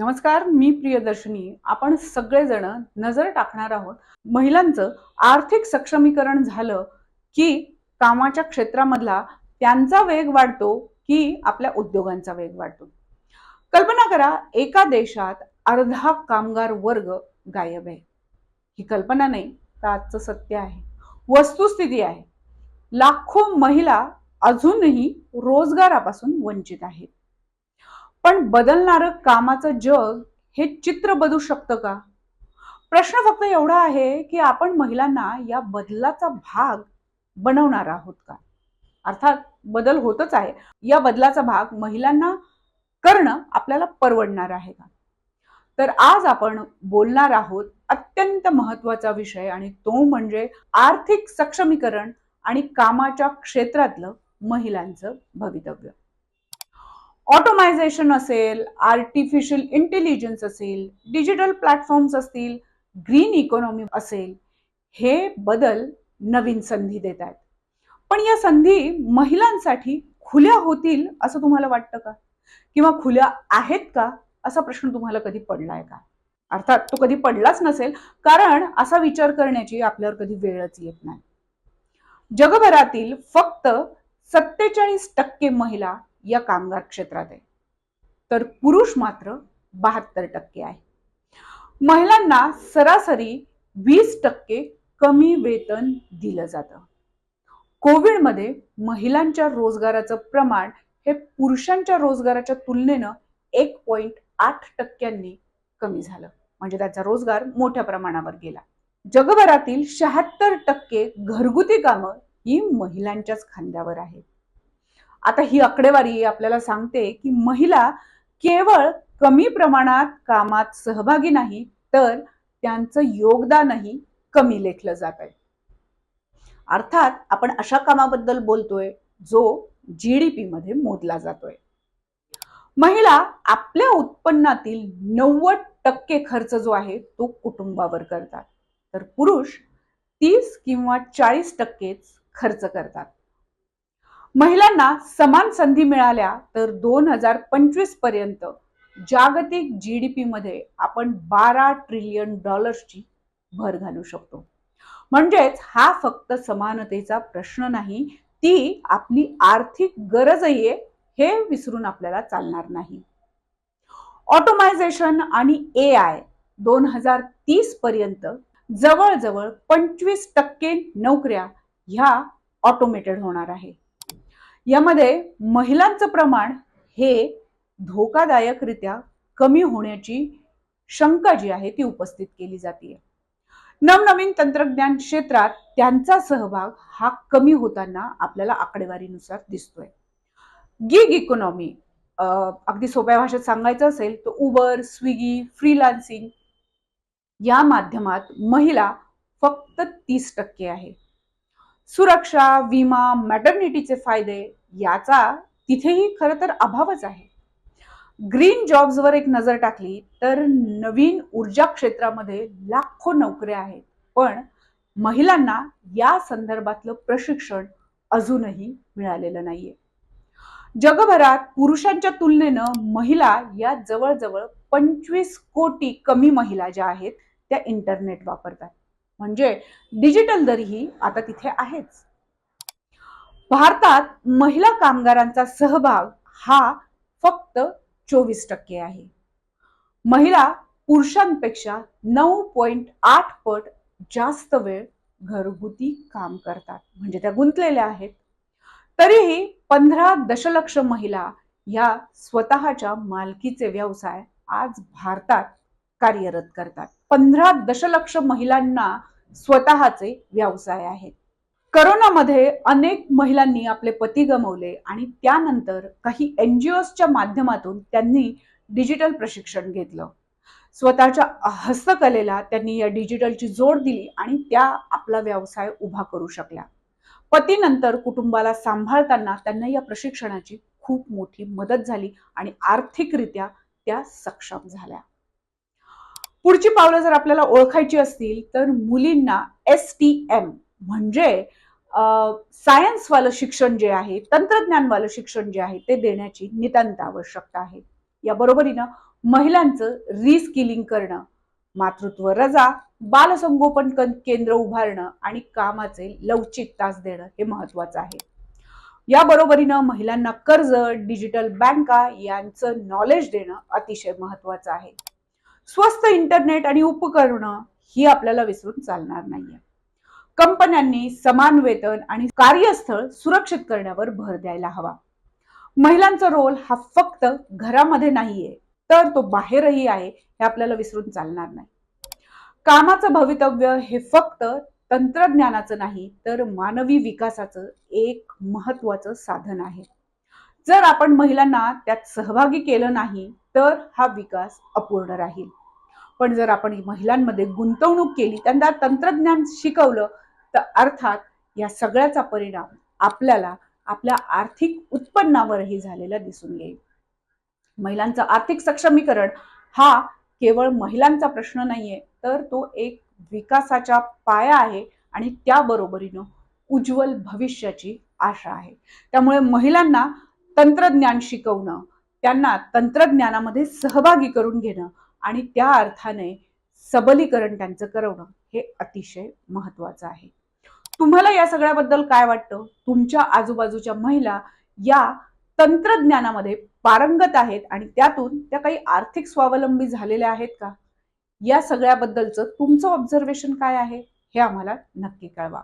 नमस्कार मी प्रियदर्शनी. आपण सगळेजण नजर टाकणार आहोत महिलांचं आर्थिक सक्षमीकरण झालं की कामाच्या क्षेत्रामधला त्यांचा वेग वाढतो की आपल्या उद्योगांचा वेग वाढतो. कल्पना करा एका देशात अर्धा कामगार वर्ग गायब आहे. ही कल्पना नाही तर आजचं सत्य आहे. वस्तुस्थिती आहे. लाखो महिला अजूनही रोजगारापासून वंचित आहेत. पण बदलणारं कामाचं जग हे चित्र बदलू शकतं का? प्रश्न फक्त एवढा आहे की आपण महिलांना या बदलाचा भाग बनवणार आहोत का? अर्थात बदल होतच आहे. या बदलाचा भाग महिलांना करणं आपल्याला परवडणार आहे का? तर आज आपण बोलणार आहोत अत्यंत महत्त्वाचा विषय आणि तो म्हणजे आर्थिक सक्षमीकरण आणि कामाच्या क्षेत्रातलं महिलांचं भवितव्य. ऑटोमायझेशन असेल आर्टिफिशियल इंटेलिजन्स असेल डिजिटल प्लॅटफॉर्म्स असतील ग्रीन इकॉनॉमी असेल हे बदल नवीन संधी देत आहेत. पण या संधी महिलांसाठी खुल्या होतील असं तुम्हाला वाटतं का? किंवा खुल्या आहेत का? असा प्रश्न तुम्हाला कधी पडलाय का? अर्थात तो कधी पडलाच नसेल कारण असा विचार करण्याची आपल्यावर कधी वेळच येत नाही. जगभरातील फक्त सत्तेचाळीस टक्के महिला या कामगार क्षेत्रात आहे. तर पुरुष मात्र बहात्तर टक्के आहे. महिलांना सरासरी वीस टक्के कमी वेतन दिलं जातं. कोविडमध्ये महिलांच्या रोजगाराचं प्रमाण हे पुरुषांच्या रोजगाराच्या तुलनेनं एक पॉईंट आठ टक्क्यांनी कमी झालं. म्हणजे त्याचा रोजगार मोठ्या प्रमाणावर गेला. जगभरातील शहात्तर टक्के घरगुती कामं ही महिलांच्याच खांद्यावर आहेत. आता ही आकडेवारी आपल्याला सांगते की महिला केवळ कमी प्रमाणात कामात सहभागी नाही तर त्यांचं योगदानही कमी लेखलं जात आहे. अर्थात आपण अशा कामाबद्दल बोलतोय जो जीडीपी मध्ये मोजला जातोय. महिला आपल्या उत्पन्नातील नव्वद टक्के खर्च जो आहे तो कुटुंबावर करतात. तर पुरुष तीस किंवा चाळीस टक्केच खर्च करतात. महिलांना समान संधी मिळाल्या तर दोन हजार पंचवीसपर्यंत जागतिक जीडीपी मध्ये आपण बारा ट्रिलियन डॉलर्सची भर घालू शकतो. म्हणजेच हा फक्त समानतेचा प्रश्न नाही ती आपली आर्थिक गरजही आहे हे विसरून आपल्याला चालणार नाही. ऑटोमायझेशन आणि ए आय दोन हजार तीस पर्यंत जवळजवळ पंचवीस टक्के नोकऱ्या ह्या ऑटोमेटेड होणार आहे. यामध्ये महिलांचं प्रमाण हे धोकादायकरित्या कमी होण्याची शंका जी आहे ती उपस्थित केली जाते नवनवीन तंत्रज्ञान क्षेत्रात त्यांचा सहभाग हा कमी होताना आपल्याला आकडेवारीनुसार दिसतोय. गिग इकॉनॉमी अगदी सोप्या भाषेत सांगायचं असेल तर उबर स्विगी फ्रीलान्सिंग या माध्यमात महिला फक्त तीस टक्के आहे. सुरक्षा विमा मॅटर्निटीचे फायदे याचा तिथेही खरं तर अभावच आहे. ग्रीन जॉब्सवर एक नजर टाकली तर नवीन ऊर्जा क्षेत्रामध्ये लाखो नोकऱ्या आहेत. पण महिलांना या संदर्भातलं प्रशिक्षण अजूनही मिळालेलं नाहीये. जगभरात पुरुषांच्या तुलनेनं महिला या जवळजवळ पंचवीस कोटी कमी महिला ज्या आहेत त्या इंटरनेट वापरतात. म्हणजे डिजिटल दरीही आता तिथे आहेच. भारतात महिला कामगारांचा सहभाग हा फक्त चोवीस टक्के आहे. महिला पुरुषांपेक्षा नऊ पॉईंट आठ पट जास्त वेळ घरगुती काम करतात. म्हणजे त्या गुंतलेल्या आहेत. तरीही पंधरा दशलक्ष महिला या स्वतःच्या मालकीचे व्यवसाय आज भारतात कार्यरत करतात. पंधरा दशलक्ष महिलांना स्वतःचे व्यवसाय आहेत. करोनामध्ये अनेक महिलांनी आपले पती गमवले आणि त्यानंतर काही एन जी ओच्या माध्यमातून त्यांनी डिजिटल प्रशिक्षण घेतलं. स्वतःच्या हस्तकलेला त्यांनी या डिजिटलची जोड दिली आणि त्या आपला व्यवसाय उभा करू शकल्या. पतीनंतर कुटुंबाला सांभाळताना त्यांना या प्रशिक्षणाची खूप मोठी मदत झाली आणि आर्थिकरित्या त्या सक्षम झाल्या. पुढची पावलं जर आपल्याला ओळखायची असतील तर मुलींना एस टी एम म्हणजे सायन्सवालं शिक्षण जे आहे तंत्रज्ञानवालं शिक्षण जे आहे ते देण्याची नितांत आवश्यकता आहे. या बरोबरीनं महिलांचं रिस्किलिंग करणं मातृत्व रजा बालसंगोपन केंद्र उभारणं आणि कामाचे लवचिक तास देणं हे महत्वाचं आहे. या बरोबरीनं महिलांना कर्ज डिजिटल बँका यांचं नॉलेज देणं अतिशय महत्वाचं आहे. स्वस्त इंटरनेट आणि उपकरणं ही आपल्याला विसरून चालणार नाहीये. कंपन्यांनी समान वेतन आणि कार्यस्थळ सुरक्षित करण्यावर भर द्यायला हवा. महिलांचा रोल हा फक्त घरामध्ये नाहीये तर तो बाहेरही आहे हे आपल्याला विसरून चालणार नाही. कामाचं भवितव्य हे फक्त तंत्रज्ञानाचं नाही तर मानवी विकासाचं एक महत्वाचं साधन आहे. जर आपण महिलांना त्यात सहभागी केलं नाही तर हा विकास अपूर्ण राहील. पण जर आपण महिलांमध्ये गुंतवणूक केली त्यांना तंत्रज्ञान शिकवलं तर अर्थात या सगळ्याचा परिणाम आपल्याला आपल्या आर्थिक उत्पन्नावरही झालेला दिसून येईल. महिलांचं आर्थिक सक्षमीकरण हा केवळ महिलांचा प्रश्न नाहीये तर तो एक विकासाचा पाया आहे आणि त्याबरोबरीनं उज्ज्वल भविष्याची आशा आहे. त्यामुळे महिलांना तंत्रज्ञान शिकवणं त्यांना तंत्रज्ञानामध्ये सहभागी करून घेणं आणि त्या अर्थाने सबलीकरण त्यांचं करवणं हे अतिशय महत्वाचं आहे. तुम्हाला या सगळ्याबद्दल काय वाटतं? तुमच्या आजूबाजूच्या महिला या तंत्रज्ञानामध्ये पारंगत आहेत आणि त्यातून त्या काही आर्थिक स्वावलंबी झालेल्या आहेत का? या सगळ्याबद्दलचं तुमचं ऑब्झर्वेशन काय आहे? हे आम्हाला नक्की कळवा.